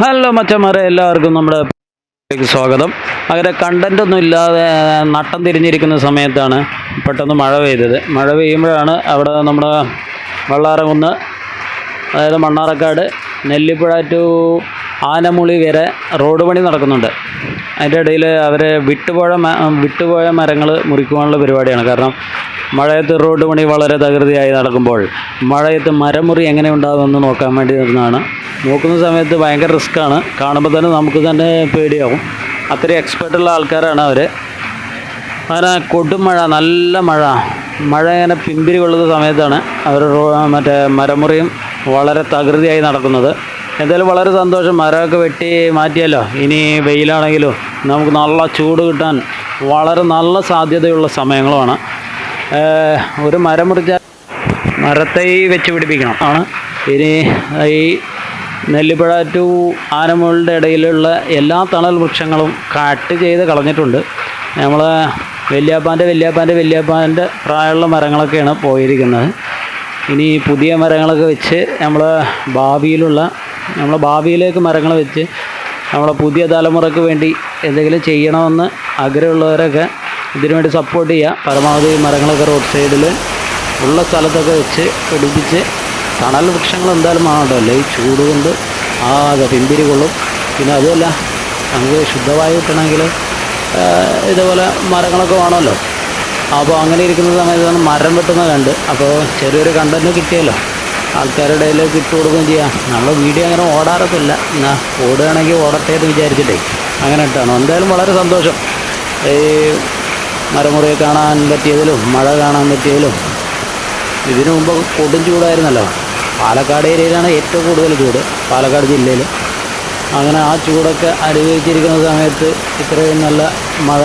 Hello മച്ചന്മാരെ എല്ലാവർക്കും നമ്മുടെ സ്വാഗതം. അങ്ങനെ കണ്ടന്റ് ഒന്നും ഇല്ലാതെ നട്ടം തിരിഞ്ഞിരിക്കുന്ന സമയത്താണ് പെട്ടെന്ന് മഴ പെയ്തത്. മഴ പെയ്യുമ്പോഴാണ് അവിടെ നമ്മുടെ വള്ളാറകുന്ന് അതായത് മണ്ണാറക്കാട് നെല്ലിപ്പുഴ ടു ആനമുളി വരെ റോഡ് പണി നടക്കുന്നുണ്ട്. അതിന്റെ ഇടയിൽ അവർ വിട്ടുപോയ വിട്ടുപോയ മരങ്ങൾ മുറിക്കുവാനുള്ള പരിപാടിയാണ്. കാരണം മഴയത്ത് റോഡ് പണി വളരെ തകൃതിയായി നടക്കുമ്പോൾ മഴയത്ത് മരമുറി എങ്ങനെ ഉണ്ടാകുമെന്ന് നോക്കാൻ വേണ്ടി നിന്നാണ് നോക്കുന്ന സമയത്ത് ഭയങ്കര റിസ്ക്കാണ് കാണുമ്പോൾ തന്നെ നമുക്ക് തന്നെ പേടിയാവും. അത്രയും എക്സ്പെർട്ടുള്ള ആൾക്കാരാണ് അവർ അങ്ങനെ കൊടുമഴ നല്ല മഴ. മഴ ഇങ്ങനെ പിമ്പിരി കൊള്ളുന്ന സമയത്താണ് അവർ മറ്റേ മരമുറിയും വളരെ തകൃതിയായി നടക്കുന്നത്. എന്തായാലും വളരെ സന്തോഷം. മരമൊക്കെ വെട്ടി മാറ്റിയല്ലോ. ഇനി വെയിലാണെങ്കിലും നമുക്ക് നല്ല ചൂട് കിട്ടാൻ വളരെ നല്ല സാധ്യതയുള്ള സമയങ്ങളുമാണ്. ഒരു മരം മുറിച്ചാൽ മരത്തൈ വെച്ച് പിടിപ്പിക്കണം ആണ്. ഇനി ഈ നെല്ലിപ്പുഴ ടു ആനമുകളുടെ ഇടയിലുള്ള എല്ലാ തണൽ വൃക്ഷങ്ങളും കട്ട് ചെയ്ത് കളഞ്ഞിട്ടുണ്ട്. നമ്മൾ വല്യാപ്പാന്റെ വല്യാപ്പാന്റെ വല്യാപ്പാന്റെ പ്രായമുള്ള മരങ്ങളൊക്കെയാണ് പോയിരിക്കുന്നത്. ഇനി പുതിയ മരങ്ങളൊക്കെ വെച്ച് നമ്മൾ ഭാവിയിലുള്ള നമ്മളെ ഭാവിയിലേക്ക് മരങ്ങൾ വെച്ച് നമ്മളെ പുതിയ തലമുറയ്ക്ക് വേണ്ടി എന്തെങ്കിലും ചെയ്യണമെന്ന് ആഗ്രഹമുള്ളവരൊക്കെ ഇതിനു വേണ്ടി സപ്പോർട്ട് ചെയ്യുക പരമാവധി മരങ്ങളൊക്കെ റോഡ് സൈഡിൽ ഉള്ള സ്ഥലത്തൊക്കെ വെച്ച് പിടിപ്പിച്ച് തണൽ വൃക്ഷങ്ങൾ എന്തായാലും വേണമല്ലോ ഈ ചൂട് കൊണ്ട് ആകെ പിന്തിരി കൊള്ളും. പിന്നെ അതുമല്ല നമുക്ക് ശുദ്ധവായു കിട്ടണമെങ്കിൽ ഇതേപോലെ മരങ്ങളൊക്കെ വേണമല്ലോ. അപ്പോൾ അങ്ങനെ ഇരിക്കുന്ന സമയത്ത് മരം വെട്ടുന്നത് കണ്ട്. അപ്പോൾ ചെറിയൊരു കണ്ടന്റ് കിട്ടിയല്ലോ. ആൾക്കാരുടെ ഇടയിലേക്ക് ഇട്ട് കൊടുക്കുകയും ചെയ്യാം. നമ്മൾ വീഡിയോ അങ്ങനെ ഓടാറൊന്നുമില്ല. എന്നാ ഓടുകയാണെങ്കിൽ ഓടട്ടെ എന്ന് വിചാരിച്ചിട്ടേ അങ്ങനെ ഇട്ടാണ്. എന്തായാലും വളരെ സന്തോഷം. ഈ മരമുറിയെ കാണാൻ പറ്റിയതിലും മഴ കാണാൻ പറ്റിയതിലും. ഇതിനു മുമ്പ് കൊടും ചൂടായിരുന്നല്ലോ. പാലക്കാട് ഏരിയയിലാണ് ഏറ്റവും കൂടുതൽ ചൂട് പാലക്കാട് ജില്ലയിൽ അങ്ങനെ ആ ചൂടൊക്കെ അനുഭവിച്ചിരിക്കുന്ന സമയത്ത് ഇത്രയും നല്ല മഴ